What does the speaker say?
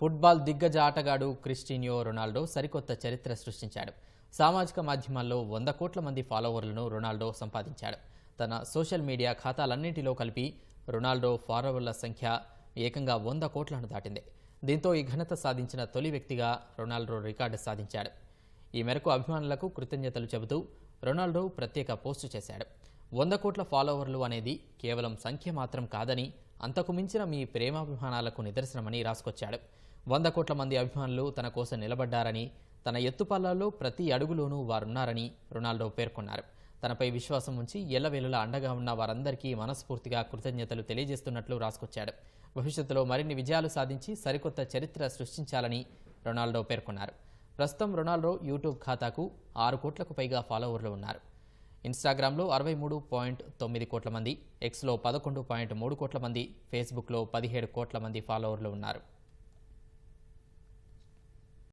Football దిగ్గజ ఆటగాడు క్రిస్టినియో Ronaldo సరికొత్త చరిత్ర సృష్టించాడు. సామాజిక మాధ్యమాల్లో వంద కోట్ల మంది ఫాలోవర్లను రొనాల్డో సంపాదించాడు. తన సోషల్ మీడియా ఖాతాలన్నింటిలో కలిపి రొనాల్డో ఫాలోవర్ల సంఖ్య ఏకంగా వంద కోట్లను దాటింది. దీంతో ఈ ఘనత సాధించిన తొలి వ్యక్తిగా రొనాల్డో రికార్డు సాధించాడు. ఈ మేరకు అభిమానులకు కృతజ్ఞతలు చెబుతూ రొనాల్డో ప్రత్యేక పోస్టు చేశాడు. వంద కోట్ల ఫాలోవర్లు అనేది కేవలం సంఖ్య మాత్రం కాదని అంతకు మించిన మీ ప్రేమాభిమానాలకు నిదర్శనమని రాసుకొచ్చాడు. వంద కోట్ల మంది అభిమానులు తన కోసం నిలబడ్డారని తన ఎత్తుపల్లాల్లో ప్రతి అడుగులోనూ వారున్నారని రొనాల్డో పేర్కొన్నారు. తనపై విశ్వాసం ఉంచి ఎల్లవేళలా అండగా ఉన్న వారందరికీ మనస్ఫూర్తిగా కృతజ్ఞతలు తెలియజేస్తున్నట్లు రాసుకొచ్చాడు. భవిష్యత్తులో మరిన్ని విజయాలు సాధించి సరికొత్త చరిత్ర సృష్టించాలని రొనాల్డో పేర్కొన్నారు. ప్రస్తుతం రొనాల్డో యూట్యూబ్ ఖాతాకు ఆరు కోట్లకు పైగా ఫాలోవర్లు ఉన్నారు. ఇన్స్టాగ్రామ్లో అరవై మూడు పాయింట్ తొమ్మిది కోట్ల మంది ఎక్స్లో పదకొండు పాయింట్ మూడు కోట్ల మంది ఫేస్బుక్లో పదిహేడు కోట్ల మంది ఫాలోవర్లు ఉన్నారు.